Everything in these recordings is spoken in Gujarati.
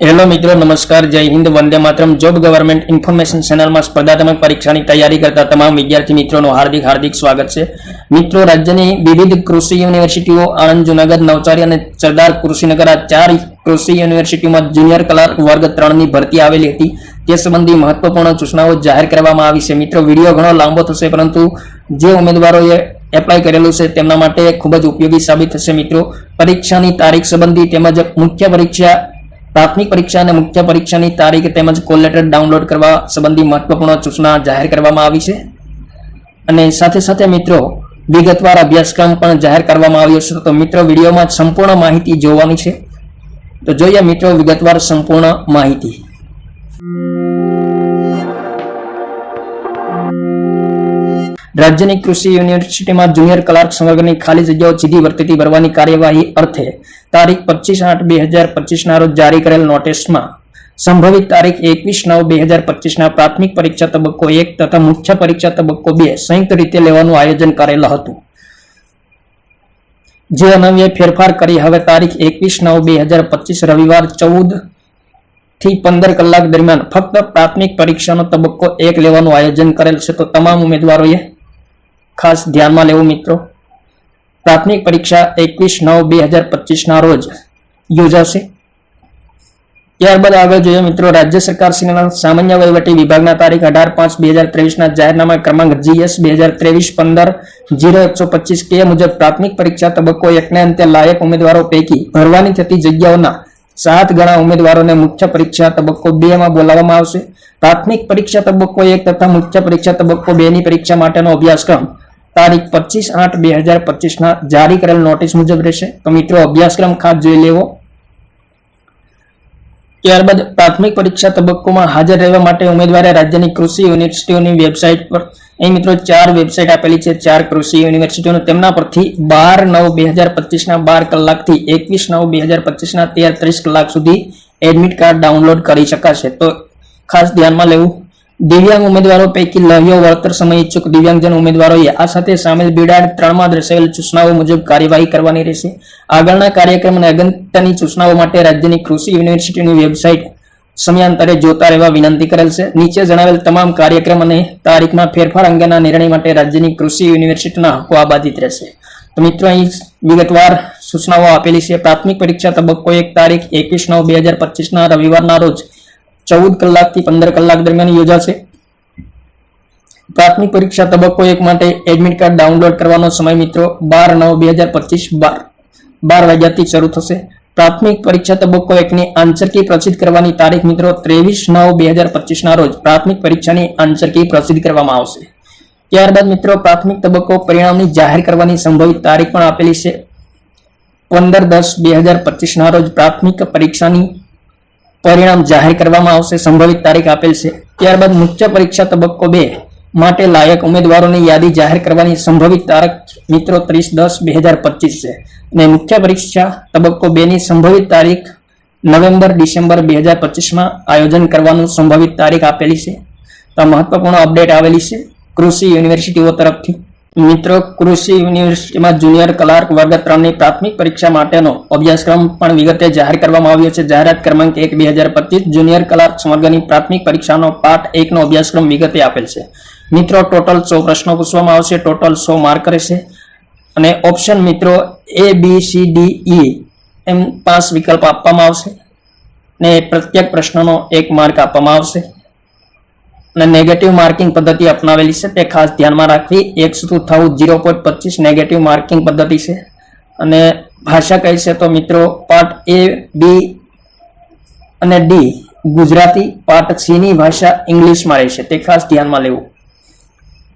હેલો મિત્રો, નમસ્કાર, જય હિન્દ, વંદે માતરમ. જોબ ગવર્મેન્ટ ઇન્ફોર્મેશન ચેનલમાં સ્પર્ધાત્મક પરીક્ષાની તૈયારી કરતા તમામ વિદ્યાર્થી મિત્રોનું હાર્દિક હાર્દિક સ્વાગત છે. મિત્રો, રાજ્યની વિવિધ કૃષિ યુનિવર્સિટીઓ આણંદ જુનાગઢ નવસારી અને સરદાર કૃષિનગર આ ચાર કૃષિ યુનિવર્સિટીમાં જુનિયર ક્લાર્ક વર્ગ ત્રણની ભરતી આવેલી હતી. તે સંબંધી મહત્વપૂર્ણ સૂચનાઓ જાહેર કરવામાં આવી છે. મિત્રો, વીડિયો ઘણો લાંબો થશે, પરંતુ જે ઉમેદવારોએ એપ્લાય કરેલું છે તેમના માટે ખૂબ જ ઉપયોગી સાબિત થશે. મિત્રો, પરીક્ષાની તારીખ સંબંધી તેમજ મુખ્ય પરીક્ષા પ્રાથમિક પરીક્ષા અને મુખ્ય પરીક્ષાની તારીખ તેમજ કોલ લેટર ડાઉનલોડ કરવા સંબંધી મહત્વપૂર્ણ સૂચના જાહેર કરવામાં આવી છે. અને સાથે સાથે મિત્રો, વિગતવાર અભ્યાસક્રમ પણ જાહેર કરવામાં આવ્યો છે. તો મિત્રો, વિડીયોમાં સંપૂર્ણ માહિતી જોવાની છે. તો જોઈએ મિત્રો, વિગતવાર સંપૂર્ણ માહિતી. રાજ્યની કૃષિ યુનિવર્સિટીમાં જુનિયર ક્લાર્ક સંવર્ગની ખાલી જગ્યાઓ સીધી વર્તીથી ભરવાની કાર્યવાહી અર્થે તારીખ પચીસ આઠ બે હજાર પચીસના રોજ જારી કરેલ નોટિસમાં સંભવિત તારીખ એકવીસ નવ બે હજાર પચીસના પ્રાથમિક પરીક્ષા તબક્કો એક તથા મુખ્ય પરીક્ષા તબક્કો બે સંયુક્ત રીતે લેવાનું આયોજન કરેલ હતું. જે અનવ્ય ફેરફાર કરી હવે તારીખ એકવીસ નવ બે હજાર પચીસ રવિવાર ચૌદથી પંદર કલાક દરમિયાન ફક્ત પ્રાથમિક પરીક્ષાનો તબક્કો એક લેવાનું આયોજન કરેલ છે. તો તમામ ઉમેદવારોએ ખાસ ધ્યાનમાં લેવું, મિત્રો. પ્રાથમિક પરીક્ષા એકવીસ નવ બે હજાર પચીસના રોજ યોજાશે. ત્યારબાદ આગળ જોઈએ, મિત્રો, રાજ્ય સરકાર શ્રીના સામાન્ય વહીવટી વિભાગના તારીખ અઢાર પાંચ બે હજાર ત્રેવીસના જાહેરનામા ક્રમાંક જીએસ બે હજાર ત્રેવીસ પંદર જીરો એકસો પચીસ કે મુજબ પ્રાથમિક પરીક્ષા તબક્કો એકને અંતે લાયક ઉમેદવારો પૈકી ભરવાની થતી જગ્યાઓના સાત ગણા ઉમેદવારોને મુખ્ય પરીક્ષા તબક્કો બે માં બોલાવવામાં આવશે. પ્રાથમિક પરીક્ષા તબક્કો એક તથા મુખ્ય પરીક્ષા તબક્કો બે ની પરીક્ષા માટેનો અભ્યાસક્રમ તારીખ પચીસ આઠ બે હજાર પચીસના જારી કરેલ નોટિસ મુજબ રહેશે. તો મિત્રો, અભ્યાસક્રમ ખાસ જોઈ લેવો. ત્યારબાદ પ્રાથમિક પરીક્ષા તબક્કોમાં હાજર રહેવા માટે ઉમેદવારે રાજ્યની કૃષિ યુનિવર્સિટીઓની વેબસાઇટ પર, અહીં મિત્રો ચાર વેબસાઇટ આપેલી છે, ચાર કૃષિ યુનિવર્સિટીઓ તેમના પરથી બાર નવ બે હજાર પચીસના બાર કલાકથી એકવીસ નવ બે હજાર પચીસના તેર ત્રીસ કલાક સુધી એડમિટ કાર્ડ ડાઉનલોડ કરી શકાશે. તો ખાસ ધ્યાનમાં લેવું. દિવ્યાંગ ઉમેદવારો પૈકી લહ્યો વળતર સમય ઇચ્છુક દિવ્યાંગજન ઉમેદવારોએ આ સાથે સામેલ બિડાડ ત્રણમાં દર્શાવેલ સૂચનાઓ મુજબ કાર્યવાહી કરવાની રહેશે. આગળના કાર્યક્રમ અને અગત્યની સૂચનાઓ માટે રાજ્યની કૃષિ યુનિવર્સિટીની વેબસાઇટ સમયાંતરે જોતા રહેવા વિનંતી કરેલ છે. નીચે જણાવેલ તમામ કાર્યક્રમ અને તારીખમાં ફેરફાર અંગેના નિર્ણય માટે રાજ્યની કૃષિ યુનિવર્સિટીના હકો આબાધિત રહેશે. તો મિત્રો, અહીં વિગતવાર સૂચનાઓ આપેલી છે. પ્રાથમિક પરીક્ષા તબક્કો એક તારીખ, એકવીસ નવ, બે હજાર પચીસના રવિવારના રોજ ચૌદ કલાકથી પંદર કલાક દરમિયાન યોજાશે. પ્રાથમિક પરીક્ષા તબક્કો એક માટે એડમિટ કાર્ડ ડાઉનલોડ કરવાનો સમય મિત્રો બાર નવ બે હજાર પચીસ બાર. બાર વાગ્યાથી શરૂ થશે. પ્રાથમિક પરીક્ષા તબક્કો એકની આન્સર કી પ્રસિદ્ધ કરવાની તારીખ મિત્રો ત્રેવીસ નવ બે હજાર પચીસના રોજ પ્રાથમિક પરીક્ષાની આન્સર કી પ્રસિદ્ધ કરવામાં આવશે. ત્યારબાદ મિત્રો પ્રાથમિક તબક્કો પરિણામની જાહેર કરવાની સંભવિત તારીખ પણ આપેલી છે. પંદર દસ બે હજાર પચીસના રોજ પ્રાથમિક પરીક્ષાની પરિણામ જાહેર કરવામાં આવશે. સંભવિત તારીખ આપેલ છે. ત્યારબાદ મુખ્ય પરીક્ષા તબક્કો બે માટે લાયક ઉમેદવારોની યાદી જાહેર કરવાની સંભવિત તારીખ મિત્રો ત્રીસ દસ બે હજાર પચીસ છે. અને મુખ્ય પરીક્ષા તબક્કો બે ની સંભવિત તારીખ નવેમ્બર ડિસેમ્બર બે હજાર પચીસમાં આયોજન કરવાનું સંભવિત તારીખ આપેલી છે. તો મહત્વપૂર્ણ અપડેટ આવેલી છે કૃષિ યુનિવર્સિટીઓ તરફથી. મિત્રો, કૃષિ યુનિવર્સિટીમાં જુનિયર ક્લાર્ક વર્ગ ત્રણની પ્રાથમિક પરીક્ષા માટેનો અભ્યાસક્રમ પણ વિગતે જાહેર કરવામાં આવ્યો છે. જાહેરાત ક્રમાંક એક, બે હજાર પચીસ, જુનિયર ક્લાર્ક વર્ગની પ્રાથમિક પરીક્ષાનો પાઠ એકનો અભ્યાસક્રમ વિગતે આપેલ છે. મિત્રો, ટોટલ સો પ્રશ્નો પૂછવામાં આવશે. ટોટલ સો માર્ક રહેશે. અને ઓપ્શન મિત્રો A B C D E એમ પાંચ વિકલ્પ આપવામાં આવશે. ને પ્રત્યેક પ્રશ્નનો એક માર્ક આપવામાં આવશે. અને નેગેટિવ માર્કિંગ પદ્ધતિ અપનાવેલી છે. તે ખાસ ધ્યાનમાં રાખવી. એક થવું? જીરો પોઈન્ટ પચીસ નેગેટિવ માર્કિંગ પદ્ધતિ છે. અને ભાષા કઈ છે તો મિત્રો પાર્ટ એ, બી અને ડી ગુજરાતી પાર્ટ સી ની ભાષા ઇંગ્લિશમાં રહેશે. તે ખાસ ધ્યાનમાં લેવું.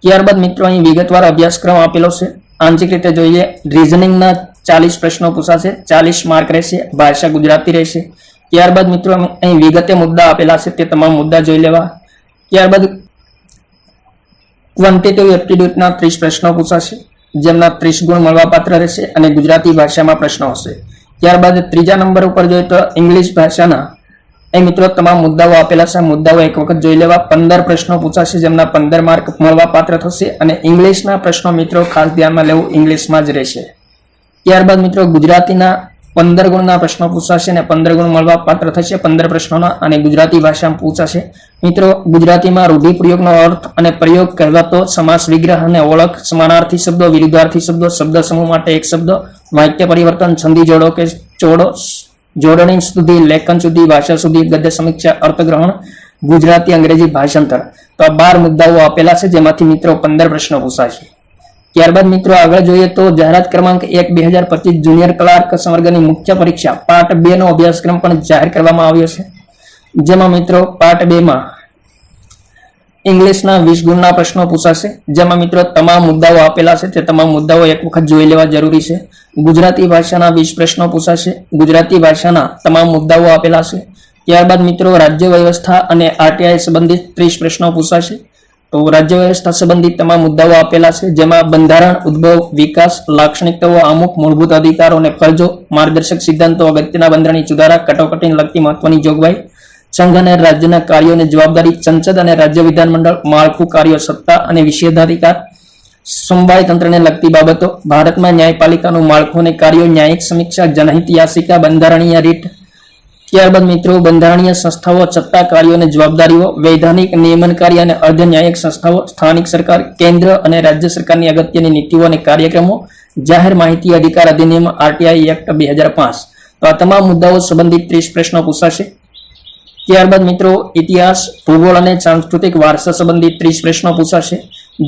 ત્યારબાદ મિત્રો અહીં વિગતવાર અભ્યાસક્રમ આપેલો છે. આંશિક રીતે જોઈએ રિઝનિંગના ચાલીસ પ્રશ્નો પૂછાશે. ચાલીસ માર્ક રહેશે. ભાષા ગુજરાતી રહેશે. ત્યારબાદ મિત્રો અહીં વિગતે મુદ્દા આપેલા છે. તે તમામ મુદ્દા જોઈ લેવા. ત્યારબાદ ક્વોન્ટિટિવ એપ્ટિટ્યુડના ત્રીસ પ્રશ્નો પૂછાશે, જેમના ત્રીસ ગુણ મળવાપાત્ર રહેશે અને ગુજરાતી ભાષામાં પ્રશ્નો હશે. ત્યારબાદ ત્રીજા નંબર ઉપર જોઈએ તો ઇંગ્લિશ ભાષાના, એ મિત્રો તમામ મુદ્દાઓ આપેલા છે મુદ્દાઓ એક વખત જોઈ લેવા. પંદર પ્રશ્નો પૂછાશે, જેમના પંદર માર્ક મળવાપાત્ર થશે અને ઇંગ્લિશના પ્રશ્નો મિત્રો ખાસ ધ્યાનમાં લેવું ઇંગ્લિશમાં જ રહેશે. ત્યારબાદ મિત્રો ગુજરાતીના પંદર ગુણના પ્રશ્નો પૂછાશે અને પંદર ગુણ મળવા પાત્ર થશે પંદર પ્રશ્નોના અને ગુજરાતી ભાષામાં પૂછાશે. મિત્રો, ગુજરાતીમાં રૂઢિપ્રયોગનો અર્થ અને પ્રયોગ કહેવાતો સમાસ વિગ્રહ અને ઓળખ, સમાનાર્થી શબ્દો, વિરુદ્ધાર્થી શબ્દો, શબ્દ સમૂહ માટે એક શબ્દ, વાક્ય પરિવર્તન સંધિ જોડો કે ચોડો, જોડણી સુધી, લેખન સુધી, ભાષા સુધી, ગદ્ય સમીક્ષા, અર્થગ્રહણ, ગુજરાતી અંગ્રેજી ભાષાંતર. તો આ બાર મુદ્દાઓ આપેલા છે જેમાંથી મિત્રો પંદર પ્રશ્નો પૂછાશે. ત્યારબાદ મિત્રો આગળ જોઈએ તો જાહેરાત ક્રમાંક એક, બે હજાર પચીસ જુનિયર ક્લાર્ક સંવર્ગની મુખ્ય પરીક્ષા પાર્ટ બે નો અભ્યાસક્રમ પણ જાહેર કરવામાં આવ્યો છે. જેમાં મિત્રો પાર્ટ બે માં ઇંગ્લિશના વીસ ગુણના પ્રશ્નો પૂછાશે. જેમાં મિત્રો તમામ મુદ્દાઓ આપેલા છે, તે તમામ મુદ્દાઓ એક વખત જોઈ લેવા જરૂરી છે. ગુજરાતી ભાષાના વીસ પ્રશ્નો પૂછાશે. ગુજરાતી ભાષાના તમામ મુદ્દાઓ આપેલા છે. ત્યારબાદ મિત્રો રાજ્ય વ્યવસ્થા અને આરટીઆઈ સંબંધિત ત્રીસ પ્રશ્નો પૂછાશે. તો રાજ્ય સંબંધિત તમામ મુદ્દાઓ આપેલા છે, જેમાં બંધારણ, ઉદ્ભવ, વિકાસ, લાક્ષણિકતાઓ, અમુક મૂળભૂત અધિકારો અને ફરજો, માર્ગદર્શક સિદ્ધાંતો અગત્યના બંધારણની સુધારા, કટોકટીને લગતી મહત્વની જોગવાઈ, સંઘ અને રાજ્યના કાર્યોની જવાબદારી સંસદ અને રાજ્ય વિધાનમંડળ, માળખું કાર્યો સત્તા અને વિશેષાધિકાર, સમવાય તંત્રને લગતી બાબતો, ભારતમાં ન્યાયપાલિકાનું માળખું અને કાર્યો, ન્યાયિક સમીક્ષા, જનહિત યાસિકા, બંધારણીય રીટ ત્યારબાદ મિત્રો બંધારણીય સંસ્થાઓ સત્તા કાર્યો અને જવાબદારીઓ, વૈધાનિક નિયમનકારી અને અર્ધ ન્યાયિક સંસ્થાઓ, સ્થાનિક સરકાર, કેન્દ્ર અને રાજ્ય સરકારની અગત્યની નીતિઓ અને કાર્યક્રમો, જાહેર માહિતી અધિકાર અધિનિયમ, આરટીઆઈ એક્ટ બે હજાર પાંચ. તો આ તમામ મુદ્દાઓ સંબંધિત ત્રીસ પ્રશ્નો પૂછાશે. ત્યારબાદ મિત્રો ઇતિહાસ, ભૂગોળ અને સાંસ્કૃતિક વારસા સંબંધિત ત્રીસ પ્રશ્નો પૂછાશે,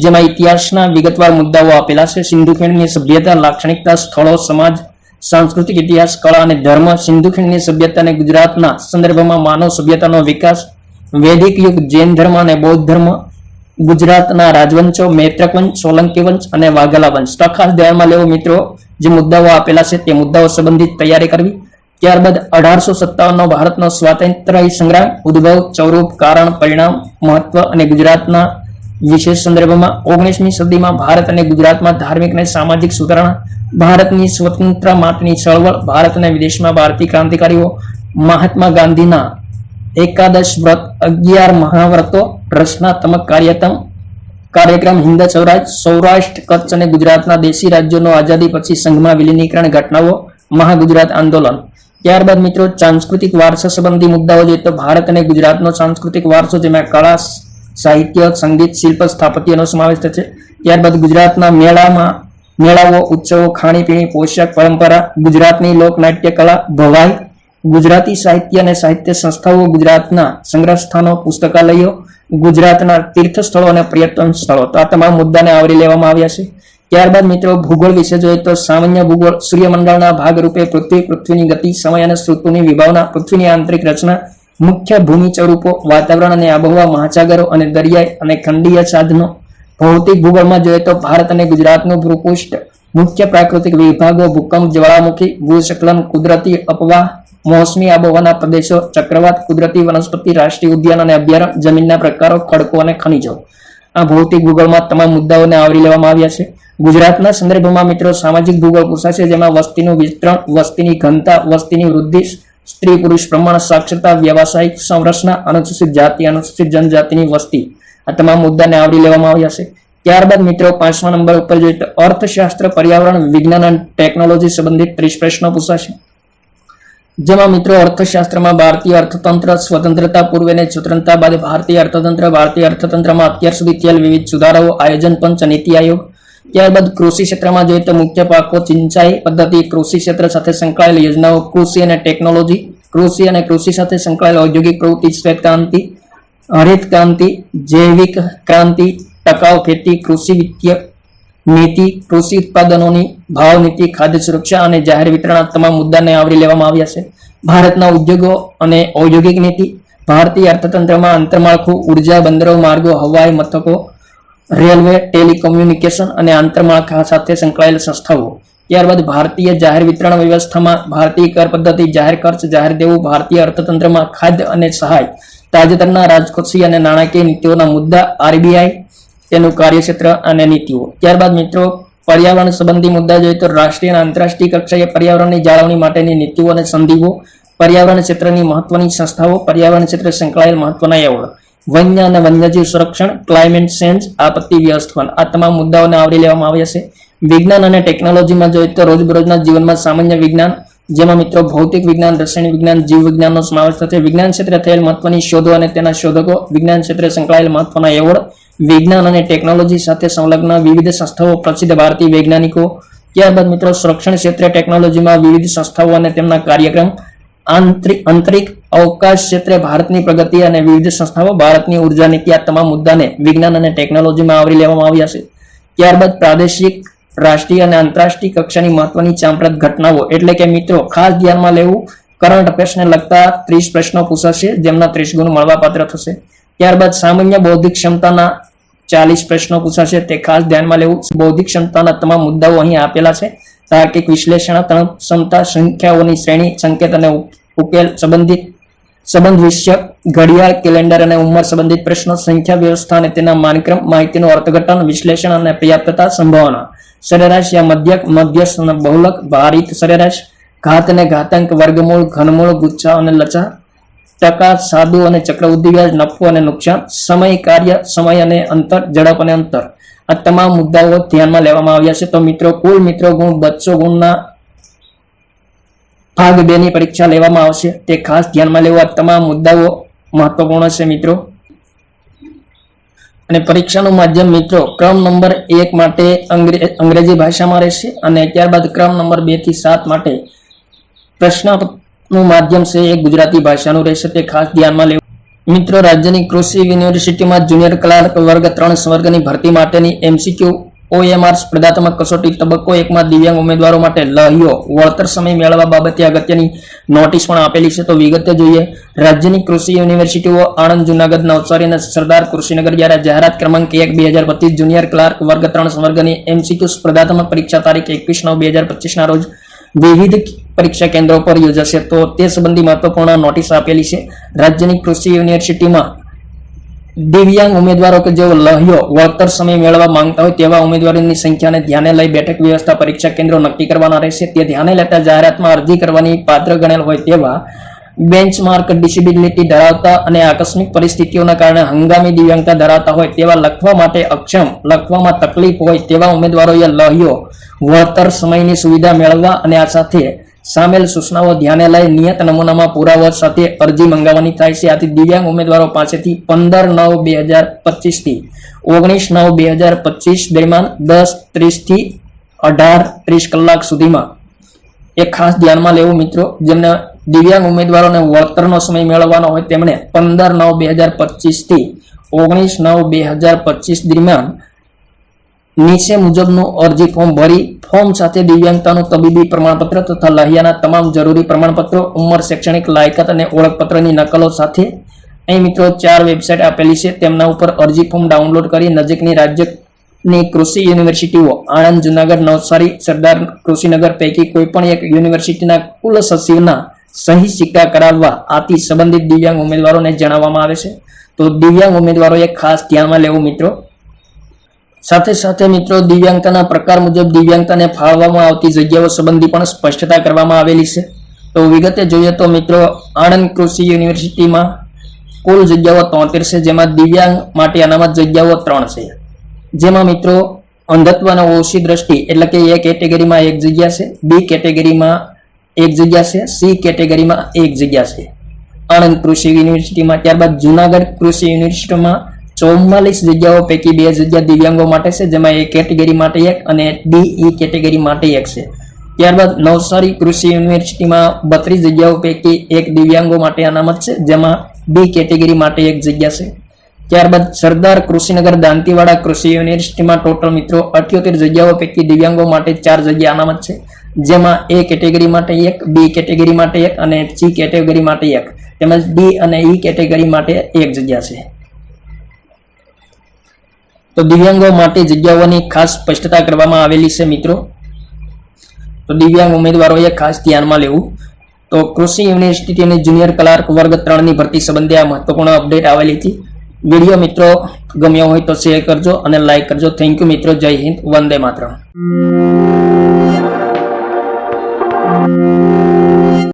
જેમાં ઇતિહાસના વિગતવાર મુદ્દાઓ આપેલા છે. સિંધુ ખીણની સભ્યતા, લાક્ષણિકતા, સ્થળો, સમાજ સાંસ્કૃતિક ઇતિહાસ, કળા અને ધર્મ, સિંધુ ખીણની સભ્યતા અને ગુજરાતના સંદર્ભમાં માનવ સભ્યતાનો વિકાસ, વૈદિક યુગ, જૈન ધર્મ અને બૌદ્ધ ધર્મ, ગુજરાતના રાજવંશો મૈત્રક વંશ સોલંકી વંશ અને વાઘેલા વંશ તો ખાસ ધ્યાનમાં લેવો મિત્રો, જે મુદ્દાઓ આપેલા છે તે મુદ્દાઓ સંબંધિત તૈયારી કરવી. ત્યારબાદ અઢારસો સત્તાવનનો ભારતનો સ્વાતંત્ર્ય સંગ્રામ, ઉદ્ભવ, સ્વરૂપ, કારણ, પરિણામ, મહત્વ અને ગુજરાતના વિશેષ સંદર્ભમાં ઓગણીસમી સદીમાં ભારત અને ગુજરાતમાં ધાર્મિક અને સામાજિક સુધારણા, ભારતની સ્વતંત્રતા માટેની ચળવળ, ભારત અને વિદેશમાં ભારતીય ક્રાંતિકારીઓ, મહાત્મા ગાંધીના એકાદશ વ્રત, અગિયાર મહાવ્રતો રચનાત્મક કાર્યક્રમ કાર્યક્રમ હિન્દ સ્વરાજ, સૌરાષ્ટ્ર, કચ્છ અને ગુજરાતના દેશી રાજ્યોનો આઝાદી પછી સંઘમાં વિલીનીકરણ ઘટનાઓ, મહાગુજરાત આંદોલન. ત્યારબાદ મિત્રો, સાંસ્કૃતિક વારસા સંબંધી મુદ્દાઓ જોઈએ તો ભારત અને ગુજરાતનો સાંસ્કૃતિક વારસો જેમાં કળા સાહિત્ય, સંગીત, શિલ્પ, સ્થાપત્યનો સમાવેશ થશે ત્યારબાદ ગુજરાતના મેળામાં, મેળાઓ, ઉત્સવો, ખાણીપીણી, પોશાક પરંપરા, ગુજરાતની લોકનાટ્ય કળા ભવાઈ, ગુજરાતી સાહિત્ય અને સાહિત્ય સંસ્થાઓ, ગુજરાતના સંગ્રહ સ્થાનો પુસ્તકાલયો, ગુજરાતના તીર્થ સ્થળો અને પર્યટન સ્થળો. તો આ તમામ મુદ્દાને આવરી લેવામાં આવ્યા છે. ત્યારબાદ મિત્રો, ભૂગોળ વિશે જોઈએ તો સામાન્ય ભૂગોળ સૂર્યમંડળના ભાગરૂપે પૃથ્વી, પૃથ્વીની ગતિ, સમય અને ઋતુની વિભાવના, પૃથ્વીની આંતરિક રચના મુખ્ય ભૂમિચરૂપો વાતાવરણ અને આબોહવા, મહાસાગરો અને દરિયાઈ અને ખંડીય સાધનો. ભૌતિક ભૂગોળમાં જોઈએ તો ભારત અને ગુજરાતનું ભૂપૃષ્ઠ, મુખ્ય પ્રાકૃતિક વિભાગો, ભૂકંપ, જ્વાળામુખી, ભૂસ્ખલન, કુદરતી અપવાહ મોસમી આબોહવાના પ્રદેશો, ચક્રવાત, કુદરતી વનસ્પતિ, રાષ્ટ્રીય ઉદ્યાન અને અભયારણ્ય, જમીનના પ્રકારો, ખડકો અને ખનિજો. આ ભૌતિક ભૂગોળમાં તમામ મુદ્દાઓને આવરી લેવામાં આવ્યા છે. ગુજરાતના સંદર્ભમાં મિત્રો સામાજિક ભૂગોળ પૂછાશે જેમાં વસ્તીનું વિસ્તરણ, વસ્તીની ઘનતા, વસ્તીની વૃદ્ધિ સ્ત્રી પુરુષ પ્રમાણ સાક્ષરતા, વ્યવસાયિક સંરચના અનુસૂચિત જાતિ અનુસૂચિત જનજાતિની વસ્તી આ તમામ મુદ્દાને આવરી લેવામાં આવ્યા છે. ત્યારબાદ મિત્રો, પાંચમા નંબર ઉપર જોઈએ તો અર્થશાસ્ત્ર, પર્યાવરણ, વિજ્ઞાન અને ટેકનોલોજી સંબંધિત ત્રીસ પ્રશ્નો પૂછાશે. જેમાં મિત્રો, અર્થશાસ્ત્રમાં ભારતીય અર્થતંત્ર સ્વતંત્રતા પૂર્વે અને સ્વતંત્રતા બાદ ભારતીય અર્થતંત્ર, ભારતીય અર્થતંત્રમાં અત્યાર સુધી થયેલ વિવિધ સુધારાઓ, આયોજન પંચ નીતિ આયોગ ત્યારબાદ કૃષિ ક્ષેત્રમાં જોઈએ તો મુખ્ય પાકો સિંચાઈ પદ્ધતિ, કૃષિ ક્ષેત્ર સાથે સંકળાયેલ યોજનાઓ, કૃષિ અને ટેકનોલોજી, કૃષિ અને કૃષિ સાથે સંકળાયેલ ઔદ્યોગિક પ્રવૃત્તિ, શ્વેત ક્રાંતિ, હરિત ક્રાંતિ, જૈવિક ક્રાંતિ, ટકાઉ ખેતી, કૃષિ વિત્તીય નીતિ, કૃષિ ઉત્પાદનોની ભાવ નીતિ, ખાદ્ય સુરક્ષા અને જાહેર વિતરણ તમામ મુદ્દાને આવરી લેવામાં આવ્યા છે. ભારતના ઉદ્યોગો અને ઔદ્યોગિક નીતિ, ભારતીય અર્થતંત્રમાં આંતરમાળખું, ઊર્જા, બંદરો, માર્ગો, હવાઈ મથકો રેલવે, ટેલિકોમ્યુનિકેશન અને આંતરમાળખા સાથે સંકળાયેલ સંસ્થાઓ. ત્યારબાદ ભારતીય જાહેર વિતરણ વ્યવસ્થામાં ભારતીય કર પદ્ધતિ, જાહેર ખર્ચ, જાહેર દેવું, ભારતીય અર્થતંત્રમાં ખાદ્ય અને સહાય, તાજેતરના રાજકોષીય અને નાણાકીય નીતિઓના મુદ્દા, આરબીઆઈ, તેનું કાર્યક્ષેત્ર અને નીતિઓ. ત્યારબાદ મિત્રો, પર્યાવરણ સંબંધી મુદ્દા જોઈએ તો રાષ્ટ્રીય અને આંતરરાષ્ટ્રીય કક્ષાએ પર્યાવરણની જાળવણી માટેની નીતિઓ અને સંધિઓ, પર્યાવરણ ક્ષેત્રની મહત્વની સંસ્થાઓ, પર્યાવરણ ક્ષેત્રે સંકળાયેલ મહત્વના એવોર્ડ. વન્ય અને વન્યજીવ સંરક્ષણ ક્લાઇમેટ ચેન્જ આપત્તિ વ્યવસ્થાપન. આ તમામ મુદ્દાઓને આવરી લેવામાં આવ્યા છે. વિજ્ઞાન અને ટેકનોલોજીમાં જોઈએ તો રોજબરોજના જીવનમાં સામાન્ય વિજ્ઞાન, જેમાં મિત્રો ભૌતિક વિજ્ઞાન, રસાયણિક વિજ્ઞાન, જીવ વિજ્ઞાનનો સમાવેશ થશે વિજ્ઞાન ક્ષેત્રે થયેલ મહત્વની શોધો અને તેના શોધકો, વિજ્ઞાન ક્ષેત્રે સંકળાયેલ મહત્વના એવોર્ડ, વિજ્ઞાન અને ટેકનોલોજી સાથે સંલગ્ન વિવિધ સંસ્થાઓ, પ્રસિદ્ધ ભારતીય વૈજ્ઞાનિકો. ત્યારબાદ મિત્રો સંરક્ષણ ક્ષેત્રે ટેકનોલોજીમાં વિવિધ સંસ્થાઓ અને તેમના કાર્યક્રમ આંતરિક આંતરિક અવકાશ ક્ષેત્રે ભારતની પ્રગતિ અને વિવિધ સંસ્થાઓ ભારતની ઊર્જા નીતિ આ તમામ મુદ્દાને વિજ્ઞાન અને ટેકનોલોજીમાં આવરી લેવામાં આવ્યા છે? ત્યારબાદ પ્રાદેશિક, રાષ્ટ્રીય અને આંતરરાષ્ટ્રીય કક્ષાની મહત્વની ચાંપ્રત ઘટનાઓ. એટલે કે મિત્રો, ખાસ ધ્યાનમાં લેવું, કરંટ અફેર્સને લગતા ત્રીસ પ્રશ્નો પૂછાશે, જેમના ત્રીસ ગુણ મળવાપાત્ર થશે. ત્યારબાદ સામાન્ય બૌદ્ધિક ક્ષમતાના ચાલીસ પ્રશ્નો પૂછાશે. તે ખાસ ધ્યાનમાં લેવું, બૌદ્ધિક ક્ષમતાના તમામ મુદ્દાઓ અહીં આપેલા છે. તાર્કિક વિશ્લેષણાત્મક ક્ષમતા સંખ્યાઓની શ્રેણી, સંકેત અને ઉકેલ સંબંધિત સંબંધ વિષયક ઘડિયાળ, કેલેન્ડર અને ઉંમર સંબંધિત પ્રશ્નો, સંખ્યા વ્યવસ્થા અને તેના માનક્રમ, માહિતીનું અર્થઘટન, વિશ્લેષણ અને પર્યાપ્તતા સંભાવના. સરેરાશ યા મધ્યક, મધ્યસ્થ અને બહુલક, ભારિત સરેરાશ, ઘાત અને ઘાતાંક, વર્ગમૂળ, ઘનમૂળ, ગુચ્છા અને લચા, ટકા, સાદુ અને ચક્રવૃદ્ધિ વ્યાજ, નફો અને નુકસાન, સમય, કાર્ય, સમય અને અંતર, ઝડપ અને અંતર. આ તમામ મુદ્દાઓ ધ્યાનમાં લેવામાં આવ્યા છે. તો મિત્રો, કુલ મિત્રો ગુણ બસો ગુણના ભાગ બે ની પરીક્ષા લેવામાં આવશે. તે ખાસ ધ્યાનમાં લેવા. તમામ મુદ્દાઓ મહત્વપૂર્ણ છે મિત્રો. અને પરીક્ષાનું માધ્યમ મિત્રો, ક્રમ નંબર એક માટે અંગ્રે- અંગ્રેજી ભાષામાં રહેશે અને ત્યારબાદ ક્રમ નંબર બેથી સાત માટે પ્રશ્નનું માધ્યમ છે એ ગુજરાતી ભાષાનું રહેશે. તે ખાસ ધ્યાનમાં લેવું. મિત્રો, રાજ્યની કૃષિ યુનિવર્સિટીમાં જુનિયર ક્લાર્ક વર્ગ ત્રણ વર્ગની ભરતી માટેની એમસીક્યુ ઓએમઆર સ્પર્ધાત્મક કસોટી તબક્કો એકમાં દિવ્યાંગ ઉમેદવારો માટે લહ્યો. વળતર સમય મેળવવા બાબતે અગત્યની નોટિસ પણ આપેલી છે. તો વિગતે જોઈએ, રાજ્યની કૃષિ યુનિવર્સિટીઓ આણંદ, જુનાગઢ, નવસારી અને સરદાર કૃષિનગર દ્વારા જાહેરાત ક્રમાંક એક, બે હજાર પચીસ જુનિયર ક્લાર્ક વર્ગ ત્રણ વર્ગની એમસીક્યુ સ્પર્ધાત્મક પરીક્ષા તારીખ એકવીસ નવ, બે હજાર પચીસના રોજ વિવિધ પરીક્ષા કેન્દ્રો પર યોજાશે તો તે સંબંધી મહત્વપૂર્ણ નોટિસ આપેલી છે. રાજ્યની કૃષિ યુનિવર્સિટીમાં દિવ્યાંગ ઉમેદવારો કે જેઓ લહ્યો વળતર સમય મેળવવા માંગતા હોય તેવા ઉમેદવારોની સંખ્યાને ધ્યાને લઈ બેઠક વ્યવસ્થા પરીક્ષા કેન્દ્રો નક્કી કરવાના રહેશે. તે ધ્યાને લેતા જાહેરાતમાં અરજી કરવાની પાત્ર ગણેલ હોય તેવા બેન્ચમાર્ક ડિસેબિલિટી ધરાવતા અને આકસ્મિક પરિસ્થિતિઓના કારણે હંગામી દિવ્યાંગતા ધરાવતા હોય તેવા લખવા માટે અક્ષમ, લખવામાં તકલીફ હોય તેવા ઉમેદવારોએ લહ્યો વળતર સમયની સુવિધા મેળવવા અને આ સાથે સામેલ સૂચનાઓ ધ્યાને લઈ નિયત નમૂનામાં પુરાવા સાથે અરજી મંગાવવાની થાય છે. આથી દિવ્યાંગ ઉમેદવારો પાસેથી પંદર નવ બે હજાર પચીસથી ઓગણીસ નવ બે હજાર પચીસ દરમિયાન દસ ત્રીસથી અઢાર ત્રીસ કલાક સુધીમાં એ ખાસ ધ્યાનમાં લેવું મિત્રો, જેમને દિવ્યાંગ ઉમેદવારોને વળતરનો સમય મેળવવાનો હોય તેમણે પંદર નવ બે હજાર પચીસથી ઓગણીસ નવ બે હજાર પચીસ દરમિયાન નીચે મુજબનું અરજી ફોર્મ ભરી ફોર્મ સાથે દિવ્યાંગતાનું તબીબી પ્રમાણપત્ર તથા લહિયાના તમામ જરૂરી પ્રમાણપત્રો, ઉંમર, શૈક્ષણિક લાયકાત અને ઓળખપત્રની નકલો સાથે. અહીં મિત્રો ચાર વેબસાઇટ આપેલી છે. તેમના ઉપર અરજી ફોર્મ ડાઉનલોડ કરી નજીકની રાજ્યની કૃષિ યુનિવર્સિટીઓ, આણંદ, જુનાગઢ, નવસારી, સરદાર કૃષિનગર પૈકી કોઈ પણ એક યુનિવર્સિટીના કુલ સચિવના સહી સિક્કા કરાવવા આથી સંબંધિત દિવ્યાંગ ઉમેદવારોને જણાવવામાં આવે છે. તો દિવ્યાંગ ઉમેદવારોએ ખાસ ધ્યાનમાં લેવું મિત્રો. સાથે સાથે મિત્રો, દિવ્યાંગતાના પ્રકાર મુજબ દિવ્યાંગતાને ફાળવવામાં આવતી જગ્યાઓ સંબંધી પણ સ્પષ્ટતા કરવામાં આવેલી છે. તો વિગતે જોઈએ તો મિત્રો, આણંદ કૃષિ યુનિવર્સિટીમાં કુલ જગ્યાઓ તોતેર છે, જેમાં દિવ્યાંગ માટે અનામત જગ્યાઓ ત્રણ છે. જેમાં મિત્રો, અંધત્વ અને ઓછી દ્રષ્ટિ એટલે કે એ કેટેગરીમાં એક જગ્યા છે, બી કેટેગરીમાં એક જગ્યા છે, સી કેટેગરીમાં એક જગ્યા છે. આણંદ કૃષિ યુનિવર્સિટીમાં ત્યારબાદ જુનાગઢ કૃષિ યુનિવર્સિટીમાં ચૌવાલીસ જગ્યાઓ પૈકી બે જગ્યા દિવ્યાંગો માટે છે, જેમાં એ કેટેગરી માટે એક અને ડી ઈ કેટેગરી માટે એક છે. ત્યારબાદ નવસારી કૃષિ યુનિવર્સિટીમાં બત્રીસ જગ્યાઓ પૈકી એક દિવ્યાંગો માટે અનામત છે, જેમાં બી કેટેગરી માટે એક જગ્યા છે. ત્યારબાદ સરદાર કૃષિનગર દાંતીવાડા કૃષિ યુનિવર્સિટીમાં ટોટલ મિત્રો અઠ્યોતેર જગ્યાઓ પૈકી દિવ્યાંગો માટે ચાર જગ્યા અનામત છે, જેમાં એ કેટેગરી માટે એક બી કેટેગરી માટે એક અને સી કેટેગરી માટે એક. તેમજ ડી અને ઈ કેટેગરી માટે એક જગ્યા છે. તો દિવ્યાંગો માટે જગ્યાઓની ખાસ સ્પષ્ટતા કરવામાં આવેલી છે મિત્રો. તો દિવ્યાંગ ઉમેદવારોએ ખાસ ધ્યાનમાં લેવું. તો કૃષિ યુનિવર્સિટી અને જુનિયર ક્લાર્ક વર્ગ ત્રણની ભરતી સંબંધે આ મહત્વપૂર્ણ અપડેટ આવેલી હતી. વીડિયો મિત્રો ગમ્યો હોય તો શેર કરજો અને લાઈક કરજો. થેન્ક યુ મિત્રો. જય હિન્દ. વંદે માતરમ.